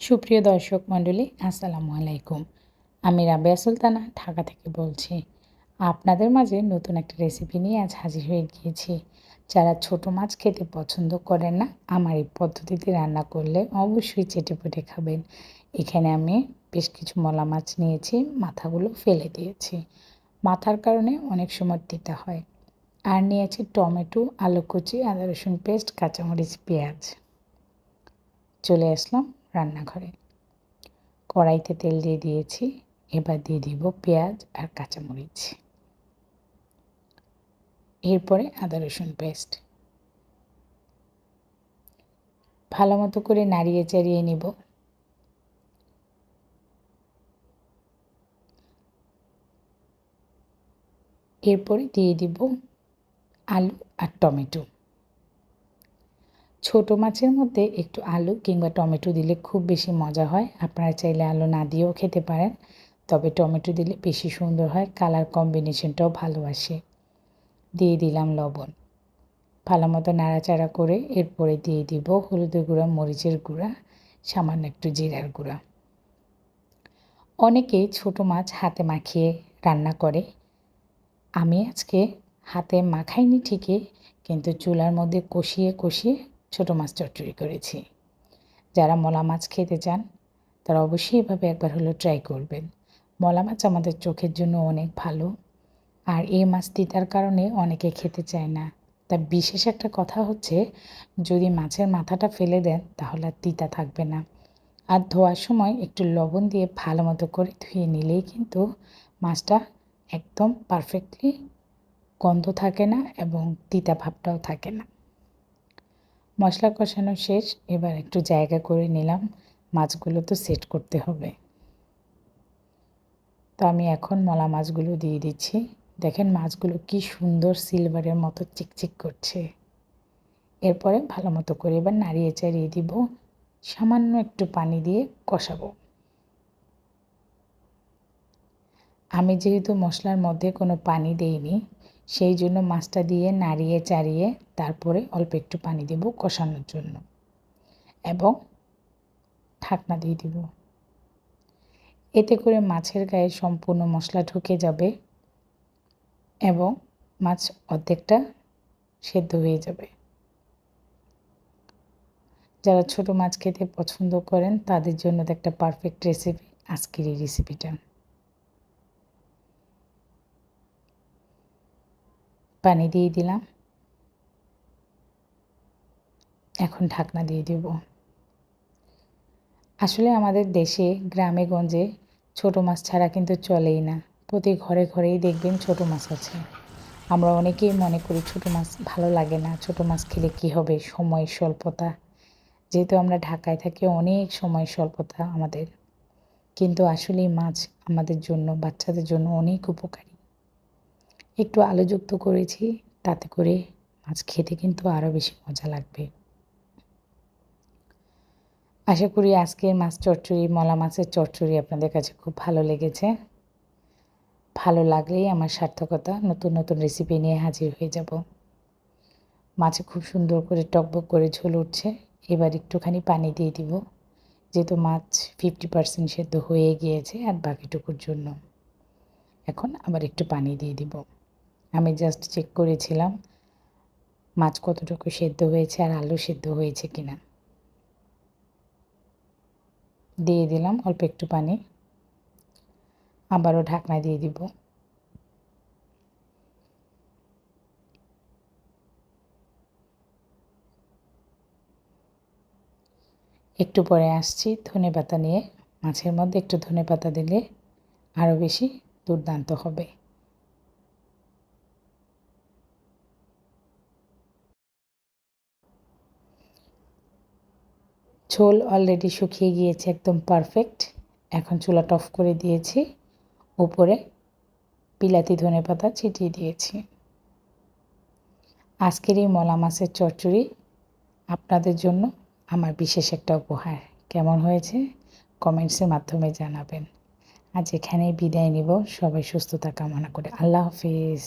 সুপ্রিয় দর্শক মণ্ডলী, আসসালামু আলাইকুম। আমি রাবেয়া সুলতানা, ঢাকা থেকে বলছি, আপনাদের মাঝে নতুন একটা রেসিপি নিয়ে আজ হাজির হয়ে গিয়েছি। যারা ছোট মাছ খেতে পছন্দ করেন না, আমার এই পদ্ধতিতে রান্না করলে অবশ্যই চেটেপুটে খাবেন। এখানে আমি বেশ কিছু মলা মাছ নিয়েছি, মাথাগুলো ফেলে দিয়েছি। মাথার কারণে অনেক সময় দিতে হয়। আর নিয়েছি টমেটো আলু কুচি আদা রসুন পেস্ট, কাঁচামরিচ, পেঁয়াজ। চলে আসলাম রান্নাঘরে। কড়াইতে তেল দিয়ে দিয়েছি, এবার দিয়ে দিব পেঁয়াজ আর কাঁচামরিচ। এরপরে আদা রসুন পেস্ট। ভালো মতো করে নাড়িয়ে চাড়িয়ে নিব। এরপরে দিয়ে দিব আলু আর টমেটো। ছোট মাছের মধ্যে একটু আলু কিংবা টমেটো দিলে খুব বেশি মজা হয়। আপনারা চাইলে আলু না দিয়েও খেতে পারেন, তবে টমেটো দিলে বেশি সুন্দর হয়, কালার কম্বিনেশনটাও ভালো আসে দিয়ে দিলাম লবণ। ভালো মতো নাড়াচাড়া করে এরপরে দিয়ে দিব হলুদের গুঁড়া, মরিচের গুঁড়া, সামান্য একটু জিরার গুঁড়া। অনেকেই ছোট মাছ হাতে মাখিয়ে রান্না করে। আমি আজকে হাতে মাখাইনি ঠিকই, কিন্তু চুলার মধ্যে কষিয়ে কষিয়ে ছোটো মাছ চচ্চড়ি করেছি। যারা মলা মাছ খেতে চান, তারা অবশ্যই এভাবে একবার হলো ট্রাই করবেন। মলা মাছ আমাদের চোখের জন্য অনেক ভালো, আর এই মাছ তিতার কারণে অনেকে খেতে চায় না। তা বিশেষ একটা কথা হচ্ছে, যদি মাছের মাথাটা ফেলে দেন, তাহলে আর তিতা থাকবে না। আর ধোয়ার সময় একটু লবণ দিয়ে ভালো মতো করে ধুয়ে নিলেই কিন্তু মাছটা একদম পারফেক্টলি গন্ধ থাকে না এবং তিতা ভাবটাও থাকে না। মশলা কষানো শেষ, এবার একটু জায়গা করে নিলাম। মাছগুলো তো সেট করতে হবে। তো আমি এখন মলা মাছগুলো দিয়ে দিচ্ছি। দেখেন মাছগুলো কি সুন্দর সিলভারের মতো চিকচিক করছে। এরপরে ভালো মতো করে এবার নাড়িয়ে চাড়িয়ে দিব। সামান্য একটু পানি দিয়ে কষাবো। আমি যেহেতু মশলার মধ্যে কোনো পানি দেইনি সেই জন্য মাছটা দিয়ে নাড়িয়ে চাড়িয়ে তারপরে অল্প একটু পানি দেব কষানোর জন্য। এবং ঢাকনা দিয়ে দিব। এতে করে মাছের গায়ে সম্পূর্ণ মশলা ঢুকে যাবে এবং মাছ অর্ধেকটা সেদ্ধ হয়ে যাবে। যারা ছোট মাছ খেতে পছন্দ করেন, তাদের জন্য একটা পারফেক্ট রেসিপি আজকের এই রেসিপিটা পানি দিয়ে দিলাম। এখন ঢাকনা দিয়ে দেব। আসলে আমাদের দেশে, গ্রামে, গঞ্জে ছোট মাছ ছাড়া কিন্তু চলেই না। প্রতি ঘরে ঘরেই দেখবেন ছোট মাছ আছে। আমরা অনেকেই মনে করি ছোট মাছ ভালো লাগে না। ছোট মাছ খেলে কি হবে? সময় স্বল্পতা। যেহেতু আমরা ঢাকায় থাকি, অনেক সময় স্বল্পতা আমাদের। কিন্তু আসলেই মাছ আমাদের জন্য, বাচ্চাদের জন্য অনেক উপকারী। একটু আলুযুক্ত করেছি, তাতে করে মাছ খেতে কিন্তু আরও বেশি মজা লাগবে। আশা করি আজকের মাছ চচ্চড়ি, মলা মাছের চচ্চড়ি আপনাদের কাছে খুব ভালো লেগেছে। ভালো লাগলেই আমার সার্থকতা, নতুন নতুন রেসিপি নিয়ে হাজির হয়ে যাব। মাছে খুব সুন্দর করে টকবক করে ঝোল উঠছে, এবার একটুখানি পানি দিয়ে দিব, যেহেতু মাছ ফিফটি পার্সেন্ট সেদ্ধ হয়ে গিয়েছে আর বাকিটুকুর জন্য। এখন আবার একটু পানি দিয়ে দিব। আমি জাস্ট চেক করেছিলাম, মাছ কতটুকু সেদ্ধ হয়েছে আর আলু সেদ্ধ হয়েছে কিনা। দিয়ে দিলাম অল্প একটু পানি। আবারও ঢাকনা দিয়ে দিব। একটু পরে আসছি ধনে পাতা নিয়ে। মাছের মধ্যে একটু ধনে পাতা দিলে আরও বেশি দুর্দান্ত হবে। ঝোল অলরেডি শুকিয়ে গিয়েছে একদম পারফেক্ট এখন চুলাটা অফ করে দিয়েছি। উপরে বিলাতি ধনে পাতা ছিটিয়ে দিয়েছি। আজকের এই মলা মাছের চচ্চড়ি আপনাদের জন্য আমার বিশেষ একটা উপহার। কেমন হয়েছে? কমেন্টসের মাধ্যমে জানাবেন। আজ এখানেই বিদায় নিব। সবাই সুস্থতা কামনা করে। আল্লাহ হাফিজ।